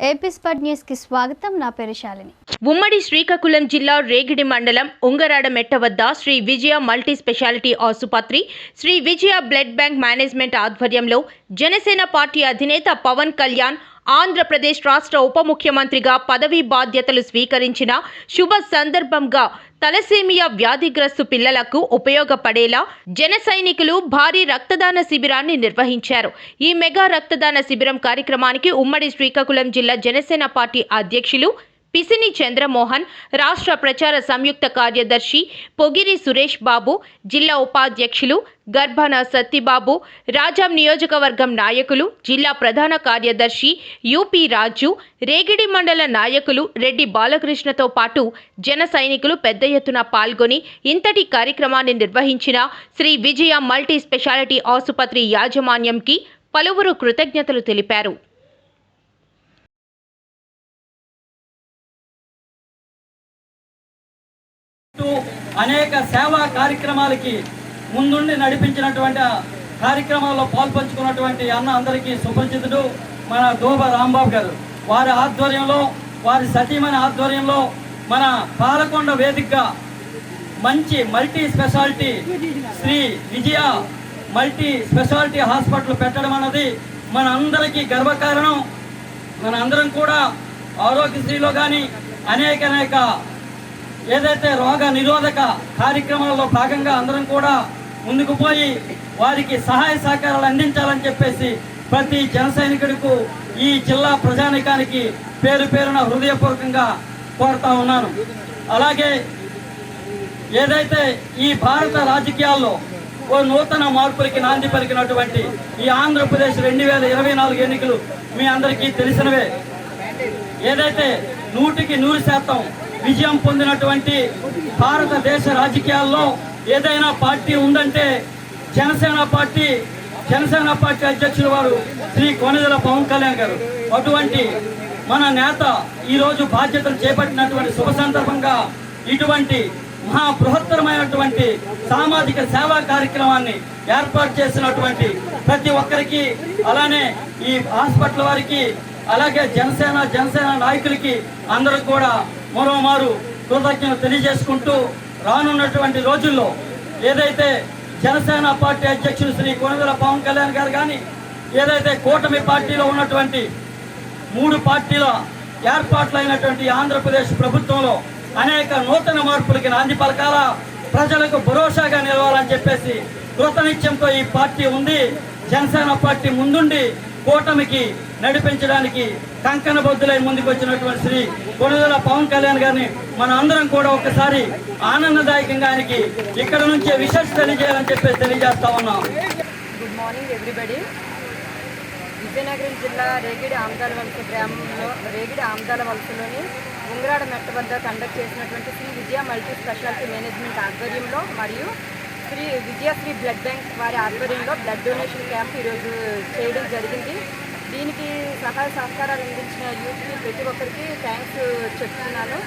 AP స్పడ్ న్యూస్కి స్వాగతం. నా పేరు శాలిని. ఉమ్మడి శ్రీకాకుళం జిల్లా రేగిడి మండలం ఉంగరాడ మెట్ట వద్ద శ్రీ విజయ మల్టీ స్పెషాలిటీ ఆసుపత్రి Sri Vijaya blood bank management ఆధ్వర్యంలో జనసేన పార్టీ అధినేత పవన్ కళ్యాణ్ ఆంధ్రప్రదేశ్ రాష్ట్ర ఉప ముఖ్యమంత్రిగా పదవీ బాధ్యతలు స్వీకరించిన శుభ సందర్భంగా తలసేమియా వ్యాధిగ్రస్తు పిల్లలకు ఉపయోగపడేలా జన సైనికులు భారీ రక్తదాన శిబిరాన్ని నిర్వహించారు. ఈ మెగా రక్తదాన శిబిరం కార్యక్రమానికి ఉమ్మడి శ్రీకాకుళం జిల్లా జనసేన పార్టీ అధ్యక్షులు పిసిని చంద్రమోహన్ రాష్ట్ర ప్రచార సంయుక్త కార్యదర్శి పొగిరి సురేష్ బాబు జిల్లా ఉపాధ్యక్షులు గర్భన సత్తిబాబు రాజాం నియోజకవర్గం నాయకులు జిల్లా ప్రధాన కార్యదర్శి యూపీ రాజు రేగిడి మండల నాయకులు రెడ్డి బాలకృష్ణతో పాటు జన సైనికులు పెద్ద ఎత్తున పాల్గొని ఇంతటి కార్యక్రమాన్ని నిర్వహించిన శ్రీ విజయ మల్టీ స్పెషాలిటీ ఆసుపత్రి యాజమాన్యంకి పలువురు కృతజ్ఞతలు తెలిపారు. అనేక సేవా కార్యక్రమాలకి ముందుండి నడిపించినటువంటి కార్యక్రమాల్లో పాల్పంచుకున్నటువంటి అన్న అందరికీ సుపరిచితుడు మన దోబ రాంబాబు గారు. వారి ఆధ్వర్యంలో వారి సతీమణి ఆధ్వర్యంలో మన పాలకొండ వేదికగా మంచి multi speciality Sri Vijaya multi speciality hospital పెట్టడం అన్నది మన అందరికీ గర్వకారణం. మన అందరం కూడా ఆరోగ్యశ్రీలో కానీ అనేక అనేక ఏదైతే రోగ నిరోధక కార్యక్రమాల్లో భాగంగా అందరం కూడా ముందుకు పోయి వారికి సహాయ సహకారాలు అందించాలని చెప్పేసి ప్రతి జన సైనికుడికు ఈ జిల్లా ప్రజానికానికి పేరు పేరున హృదయపూర్వకంగా కోరుతా ఉన్నాను. అలాగే ఏదైతే ఈ భారత రాజకీయాల్లో ఓ నూతన మార్పులకి నాంది పలికినటువంటి ఈ ఆంధ్రప్రదేశ్ రెండు వేల ఇరవై నాలుగు ఎన్నికలు మీ అందరికీ తెలిసినవే. ఏదైతే నూటికి నూరు శాతం విజయం పొందినటువంటి భారతదేశ రాజకీయాల్లో ఏదైనా పార్టీ ఉందంటే జనసేన పార్టీ జనసేన పార్టీ అధ్యక్షులు వారు శ్రీ కొనజల పవన్ కళ్యాణ్ గారు. అటువంటి మన నేత ఈరోజు బాధ్యతలు చేపట్టినటువంటి శుభ సందర్భంగా ఇటువంటి మహా బృహత్తరమైనటువంటి సామాజిక సేవా కార్యక్రమాన్ని ఏర్పాటు చేసినటువంటి ప్రతి ఒక్కరికి అలానే ఈ హాస్పిటల్ వారికి అలాగే జనసేన జనసేన నాయకులకి అందరూ కూడా మరోమారు కృతజ్ఞతలు తెలియజేసుకుంటూ రానున్నటువంటి రోజుల్లో ఏదైతే జనసేన పార్టీ అధ్యక్షులు శ్రీ కొనుగోల పవన్ కళ్యాణ్ గారు కానీ ఏదైతే కూటమి పార్టీలో ఉన్నటువంటి మూడు పార్టీల ఏర్పాట్లైనటువంటి ఆంధ్రప్రదేశ్ ప్రభుత్వంలో అనేక నూతన మార్పులకి నాంది పలకాల ప్రజలకు భరోసాగా నిలవాలని చెప్పేసి కృతనిత్యంతో ఈ పార్టీ ఉంది. జనసేన పార్టీ ముందుండి కూటమికి నడిపించడానికి కంకణ బొద్దులై ముందుకు వచ్చినటువంటి శ్రీ కొనుదల పవన్ కళ్యాణ్ గారిని మన అందరం కూడా ఒకసారి ఆనందదాయకంగా ఆయనకి ఇక్కడ నుంచే విశేష తెలియజేయాలని చెప్పేసి తెలియజేస్తా ఉన్నాం. గుడ్ మార్నింగ్ ఎవ్రీబడి విజయనగరం జిల్లా రేగిడి ఆమదాల వలస గ్రామంలో రేగిడి ఆమదాల వలసలోని ఉంగరాడ మెట్ట వద్ద కండక్ట్ చేసినటువంటి Sri Vijaya multi speciality management ఆధ్వర్యంలో మరియు శ్రీ విజయశ్రీ బ్లడ్ బ్యాంక్ వారి ఆధ్వర్యంలో బ్లడ్ డొనేషన్ క్యాంప్ ఈరోజు చేయడం జరిగింది. దీనికి సహాయ సహకారాలు అందించిన యూత్కి ప్రతి ఒక్కరికి థ్యాంక్స్ చెప్తున్నాను.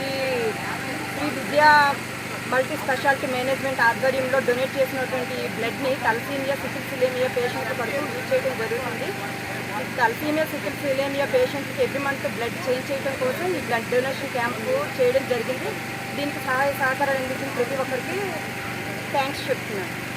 ఈ Sri Vidya multi speciality management ఆధ్వర్యంలో డొనేట్ చేసినటువంటి ఈ బ్లడ్ని తలసీమియా సికిల్ సిలేమియా పేషెంట్ కొరకు యూజ్ చేయడం జరుగుతుంది. ఈ తలసీమియా సికిల్ సిలేమియా పేషెంట్కి ఎవ్రీ మంత్ బ్లడ్ చేంజ్ చేయడం కోసం ఈ బ్లడ్ డొనేషన్ క్యాంపు చేయడం జరిగింది. దీనికి సహాయ సహకారాలు అందించిన ప్రతి ఒక్కరికి థ్యాంక్స్ చెప్తున్నాను